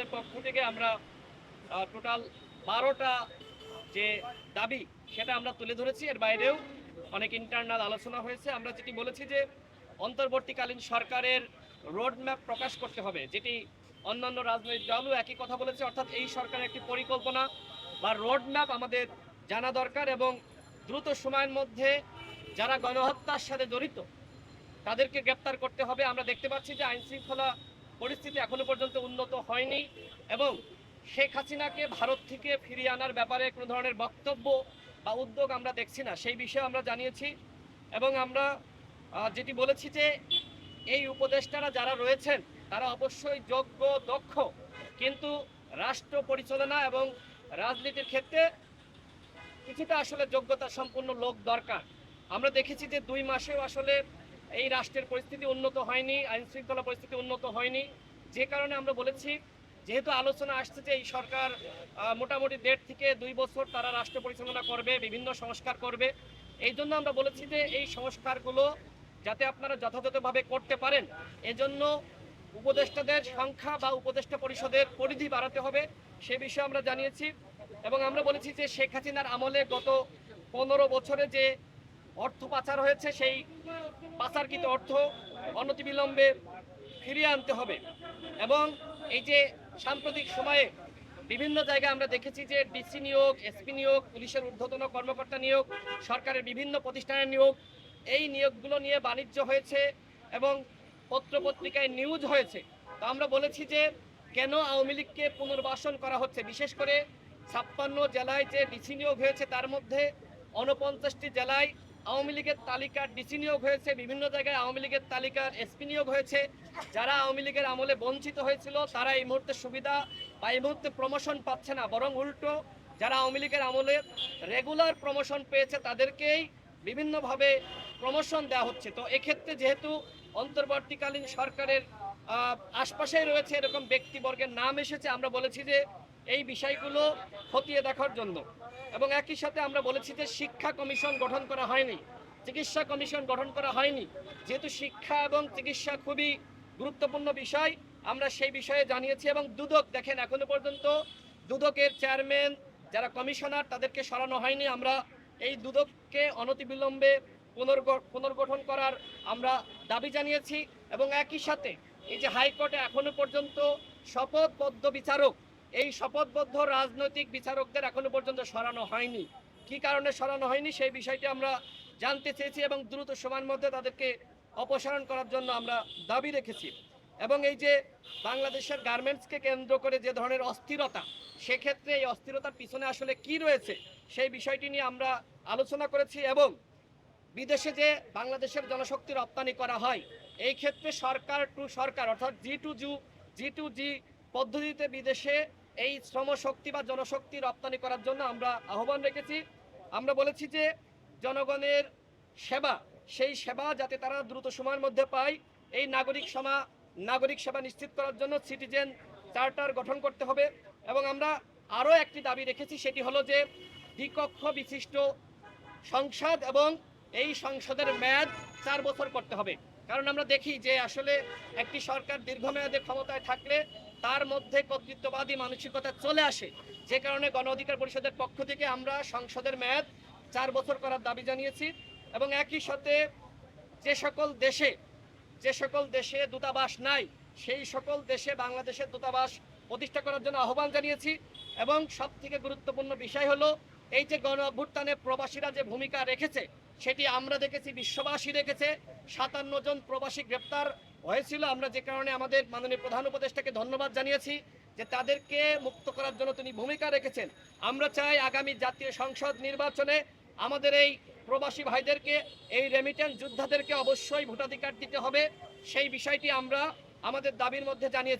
পরিষদের পক্ষ থেকে আমরা টোটাল বারোটা যে দাবি, সেটা আমরা তুলে ধরেছি। এর বাইরেও অনেক ইন্টারনাল আলোচনা হয়েছে। আমরা যেটি বলেছি যে, অন্তর্বর্তীকালীন সরকারের রোড ম্যাপ প্রকাশ করতে হবে, যেটি অন্যান্য রাজনৈতিক দলও একই কথা বলেছে। অর্থাৎ এই সরকারের একটি পরিকল্পনা বা রোড ম্যাপ আমাদের জানা দরকার এবং দ্রুত সময়ের মধ্যে যারা গণহত্যার সাথে জড়িত, তাদেরকে গ্রেপ্তার করতে হবে। আমরা দেখতে পাচ্ছি যে আইন শৃঙ্খলা পরিস্থিতি এখনও পর্যন্ত উন্নত হয়নি এবং শেখ হাসিনাকে ভারত থেকে ফিরিয়ে আনার ব্যাপারে কোনো ধরনের বক্তব্য বা উদ্যোগ আমরা দেখছি না। সেই বিষয়ে আমরা জানিয়েছি এবং আমরা যেটি বলেছি যে এই উপদেষ্টারা যারা রয়েছেন, তারা অবশ্যই যোগ্য, দক্ষ। কিন্তু রাষ্ট্র পরিচালনা এবং রাজনীতির ক্ষেত্রে কিছুটা আসলে যোগ্যতা সম্পন্ন লোক দরকার। আমরা দেখেছি যে দুই মাসেও আসলে এই রাষ্ট্রের পরিস্থিতি উন্নত হয়নি আইন শৃঙ্খলা পরিস্থিতি উন্নত হয়নি। যে কারণে আমরা বলেছি, যেহেতু আলোচনা আসছে যে এই সরকার মোটামুটি দেড় থেকে দুই বছর তারা রাষ্ট্র পরিচালনা করবে, বিভিন্ন সংস্কার করবে। এই জন্য আমরা বলেছি যে এই সংস্কারগুলো যাতে আপনারা যথাযথভাবে করতে পারেন, এজন্য উপদেষ্টাদের সংখ্যা বা উপদেষ্টা পরিষদের পরিধি বাড়াতে হবে, সে বিষয়ে আমরা জানিয়েছি। এবং আমরা বলেছি যে শেখ হাসিনার আমলে গত পনেরো বছরে যে অর্থ পাচার হয়েছে, সেই পাচারকৃত অর্থ অনতিবিলম্বে ফিরিয়ে আনতে হবে। এবং এই যে সাম্প্রতিক সময়ে বিভিন্ন জায়গায় আমরা দেখেছি যে ডিসি নিয়োগ, এসপি নিয়োগ, পুলিশের ঊর্ধ্বতন কর্মকর্তা নিয়োগ, সরকারের বিভিন্ন প্রতিষ্ঠানের নিয়োগ, এই নিয়োগগুলো নিয়ে বাণিজ্য হয়েছে এবং পত্রপত্রিকায় নিউজ হয়েছে। তো আমরা বলেছি যে কেন আওয়ামী লীগকে পুনর্বাসন করা হচ্ছে? বিশেষ করে ছাপ্পান্ন জেলায় যে ডিসি নিয়োগ হয়েছে, তার মধ্যে উনপঞ্চাশটি জেলায় আওয়ামী লীগের তালিকার ডিসি নিয়োগ হয়েছে, বিভিন্ন জায়গায় আওয়ামী লীগের তালিকার এসপি নিয়োগ হয়েছে। যারা আওয়ামী লীগের আমলে বঞ্চিত হয়েছিল, তারা এই মুহূর্তে সুবিধা বা এই মুহূর্তে প্রমোশন পাচ্ছে না। বরং উল্টো, যারা আওয়ামী লীগের আমলে রেগুলার প্রমোশন পেয়েছে, তাদেরকেই বিভিন্নভাবে প্রমোশন দেওয়া হচ্ছে। তো এক্ষেত্রে যেহেতু অন্তর্বর্তীকালীন সরকারের আশপাশেই রয়েছে এরকম ব্যক্তিবর্গের নাম এসেছে, আমরা বলেছি যে এই বিষয়গুলো খতিয়ে দেখার জন্য। এবং একই সাথে আমরা বলেছি যে শিক্ষা কমিশন গঠন করা হয়নি। চিকিৎসা কমিশন গঠন করা হয়নি। যেহেতু শিক্ষা এবং চিকিৎসা খুবই গুরুত্বপূর্ণ বিষয়, আমরা সেই বিষয়ে জানিয়েছি এবং দুদক, দেখেন এখনও পর্যন্ত দুদকের চেয়ারম্যান, যারা কমিশনার, তাদেরকে সরানো হয়নি। আমরা এই দুদককে অনতিবিলম্বে পুনর্গ- পুনর্গঠন করার আমরা দাবি জানিয়েছি। এবং একই সাথে এই যে হাইকোর্টে এখনও পর্যন্ত শপথবদ্ধ বিচারক এই শপথবদ্ধ রাজনৈতিক বিচারকদের এখনও পর্যন্ত সরানো হয়নি। কি কারণে সরানো হয়নি সেই বিষয়টি আমরা জানতে চেয়েছি এবং দ্রুত সময়ের মধ্যে তাদেরকে অপসারণ করার জন্য আমরা দাবি রেখেছি। এবং এই যে বাংলাদেশের গার্মেন্টসকে কেন্দ্র করে যে ধরনের অস্থিরতা, সেক্ষেত্রে এই অস্থিরতার পিছনে আসলে কি রয়েছে সেই বিষয়টি নিয়ে আমরা আলোচনা করেছি এবং বিদেশে যে বাংলাদেশের জনশক্তি রপ্তানি করা হয়, এই ক্ষেত্রে সরকার টু সরকার অর্থাৎ জি টু জু, জি টু জি পদ্ধতিতে বিদেশে এই শ্রমশক্তি বা জনশক্তি রপ্তানি করার জন্য আমরা আহ্বান রেখেছি। আমরা বলেছি যে জনগণের সেবা, সেই সেবা যাতে তারা দ্রুত সময়ের মধ্যে পায়, এই নাগরিক সমা, নাগরিক সেবা নিশ্চিত করার জন্য সিটিজেন চার্টার গঠন করতে হবে এবং আমরা আরও একটি দাবি রেখেছি, সেটি হলো যে দ্বিকক্ষ বিশিষ্ট সংসদ এবং এই সংসদের মেয়াদ চার বছর করতে হবে। কারণ আমরা দেখি যে আসলে একটি সরকার দীর্ঘমেয়াদে ক্ষমতায় থাকলে তার মধ্যে কর্তৃত্ববাদী মানসিকতা চলে আসে। যে কারণে গণ অধিকার পরিষদের পক্ষ থেকে আমরা সংসদের মেয়াদ চার বছর করার দাবি জানিয়েছি এবং একই সাথে যে সকল দেশে, যে সকল দেশে দূতাবাস নাই, সেই সকল দেশে বাংলাদেশের দূতাবাস প্রতিষ্ঠা করার জন্য আহ্বান জানিয়েছি এবং সব থেকে গুরুত্বপূর্ণ বিষয় হলো এই যে গণ অভ্যুত্থানে প্রবাসীরা যে ভূমিকা রেখেছে, সেটি আমরা দেখেছি, বিশ্ববাসী রেখেছে সাতান্ন জন প্রবাসী গ্রেপ্তার হয়েছিল আমরা যে কারণে আমাদের মাননীয় প্রধান উপদেষ্টাকে ধন্যবাদ জানিয়েছি যে তাদেরকে মুক্ত করার জন্য তিনি ভূমিকা রেখেছেন। আমরা চাই আগামী জাতীয় সংসদ নির্বাচনে আমাদের এই প্রবাসী ভাইদেরকে, এই রেমিটেন্স যোদ্ধাদেরকে অবশ্যই ভোটাধিকার দিতে হবে। সেই বিষয়টি আমরা আমাদের দাবির মধ্যে জানিয়েছি।